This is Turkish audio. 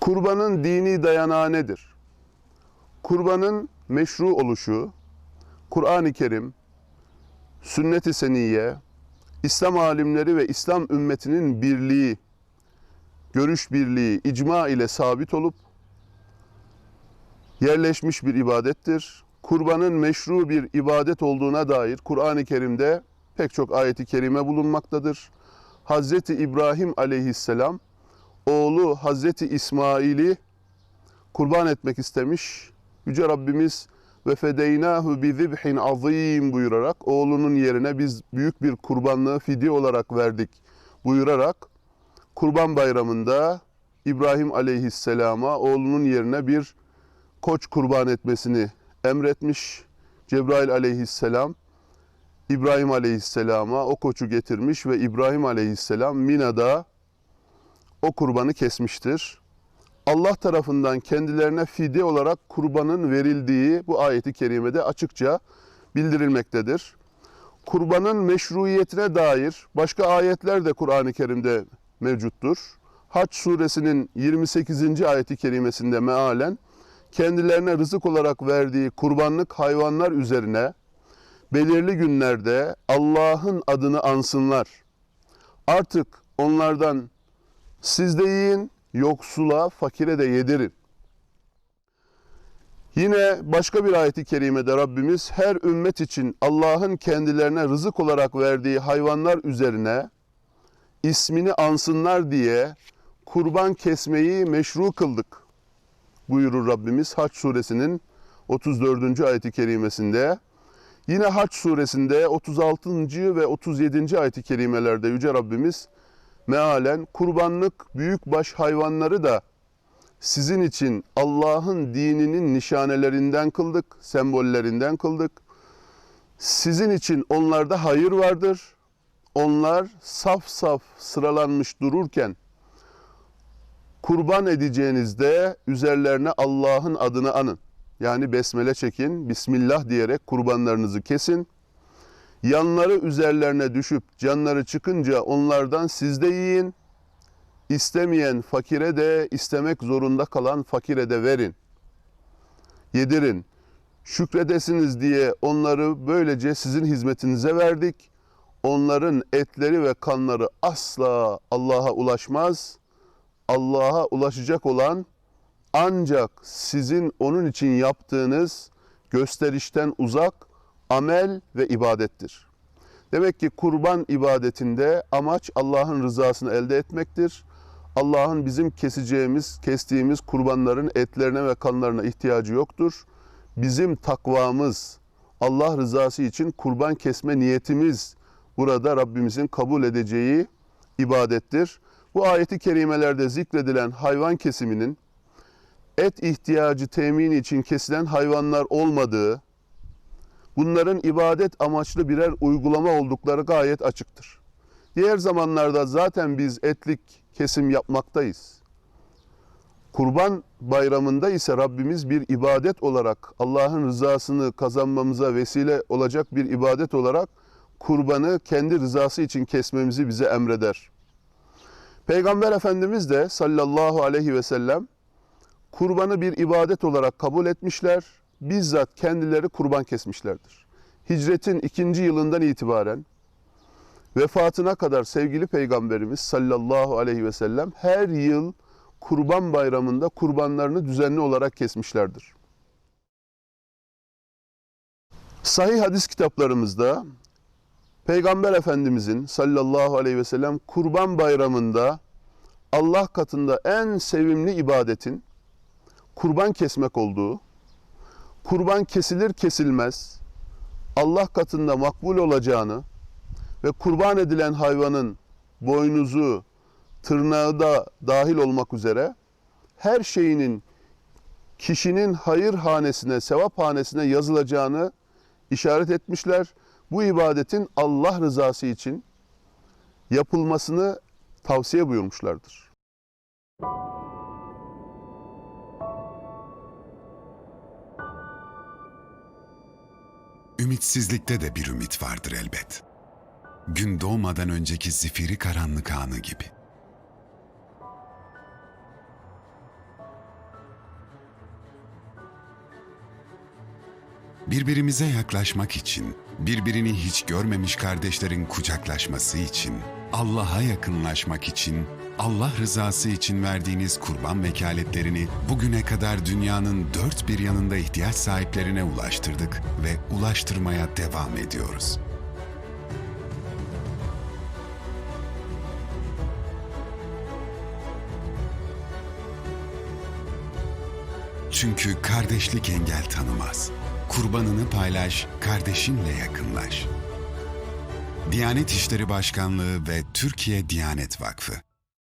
Kurbanın dini dayanağı nedir? Kurbanın meşru oluşu, Kur'an-ı Kerim, sünnet-i seniyye, İslam alimleri ve İslam ümmetinin birliği, görüş birliği, icma ile sabit olup yerleşmiş bir ibadettir. Kurbanın meşru bir ibadet olduğuna dair Kur'an-ı Kerim'de pek çok ayeti kerime bulunmaktadır. Hazreti İbrahim aleyhisselam oğlu Hazreti İsmail'i kurban etmek istemiş. Yüce Rabbimiz ve fedeynahu bi zibhin azim buyurarak oğlunun yerine biz büyük bir kurbanlığı fidye olarak verdik buyurarak Kurban Bayramı'nda İbrahim Aleyhisselam'a oğlunun yerine bir koç kurban etmesini emretmiş. Cebrail Aleyhisselam İbrahim Aleyhisselam'a o koçu getirmiş ve İbrahim Aleyhisselam Mina'da o kurbanı kesmiştir. Allah tarafından kendilerine fidye olarak kurbanın verildiği bu ayeti kerimede açıkça bildirilmektedir. Kurbanın meşruiyetine dair başka ayetler de Kur'an-ı Kerim'de mevcuttur. Haç suresinin 28. ayeti kerimesinde mealen kendilerine rızık olarak verdiği kurbanlık hayvanlar üzerine belirli günlerde Allah'ın adını ansınlar. Artık onlardan siz de yiyin, yoksula, fakire de yedirin. Yine başka bir ayeti kerimede Rabbimiz her ümmet için Allah'ın kendilerine rızık olarak verdiği hayvanlar üzerine ismini ansınlar diye kurban kesmeyi meşru kıldık buyurur Rabbimiz Haç suresinin 34. ayeti kerimesinde. Yine Haç suresinde 36. ve 37. ayeti kerimelerde Yüce Rabbimiz mealen kurbanlık büyükbaş hayvanları da sizin için Allah'ın dininin nişanelerinden kıldık, sembollerinden kıldık. Sizin için onlarda hayır vardır. Onlar saf saf sıralanmış dururken kurban edeceğinizde üzerlerine Allah'ın adını anın. Yani besmele çekin, Bismillah diyerek kurbanlarınızı kesin. Yanları üzerlerine düşüp canları çıkınca onlardan siz de yiyin. İstemeyen fakire de istemek zorunda kalan fakire de verin. Yedirin. Şükredesiniz diye onları böylece sizin hizmetinize verdik. Onların etleri ve kanları asla Allah'a ulaşmaz. Allah'a ulaşacak olan ancak sizin onun için yaptığınız gösterişten uzak amel ve ibadettir. Demek ki kurban ibadetinde amaç Allah'ın rızasını elde etmektir. Allah'ın bizim keseceğimiz, kestiğimiz kurbanların etlerine ve kanlarına ihtiyacı yoktur. Bizim takvamız, Allah rızası için kurban kesme niyetimiz burada Rabbimizin kabul edeceği ibadettir. Bu ayeti kerimelerde zikredilen hayvan kesiminin et ihtiyacı temini için kesilen hayvanlar olmadığı, bunların ibadet amaçlı birer uygulama oldukları gayet açıktır. Diğer zamanlarda zaten biz etlik kesim yapmaktayız. Kurban bayramında ise Rabbimiz bir ibadet olarak Allah'ın rızasını kazanmamıza vesile olacak bir ibadet olarak kurbanı kendi rızası için kesmemizi bize emreder. Peygamber Efendimiz de sallallahu aleyhi ve sellem kurbanı bir ibadet olarak kabul etmişler. Bizzat kendileri kurban kesmişlerdir. Hicretin ikinci yılından itibaren vefatına kadar sevgili Peygamberimiz sallallahu aleyhi ve sellem her yıl kurban bayramında kurbanlarını düzenli olarak kesmişlerdir. Sahih hadis kitaplarımızda Peygamber Efendimizin sallallahu aleyhi ve sellem kurban bayramında Allah katında en sevimli ibadetin kurban kesmek olduğu, kurban kesilir kesilmez Allah katında makbul olacağını ve kurban edilen hayvanın boynuzu, tırnağı da dahil olmak üzere her şeyinin kişinin hayır hanesine, sevap hanesine yazılacağını işaret etmişler. Bu ibadetin Allah rızası için yapılmasını tavsiye buyurmuşlardır. Ümitsizlikte de bir ümit vardır elbet. gün doğmadan önceki zifiri karanlık anı gibi. Birbirimize yaklaşmak için, birbirini hiç görmemiş kardeşlerin kucaklaşması için, Allah'a yakınlaşmak için, Allah rızası için verdiğiniz kurban vekaletlerini bugüne kadar dünyanın dört bir yanında ihtiyaç sahiplerine ulaştırdık ve ulaştırmaya devam ediyoruz. Çünkü kardeşlik engel tanımaz. Kurbanını paylaş, kardeşinle yakınlaş. Diyanet İşleri Başkanlığı ve Türkiye Diyanet Vakfı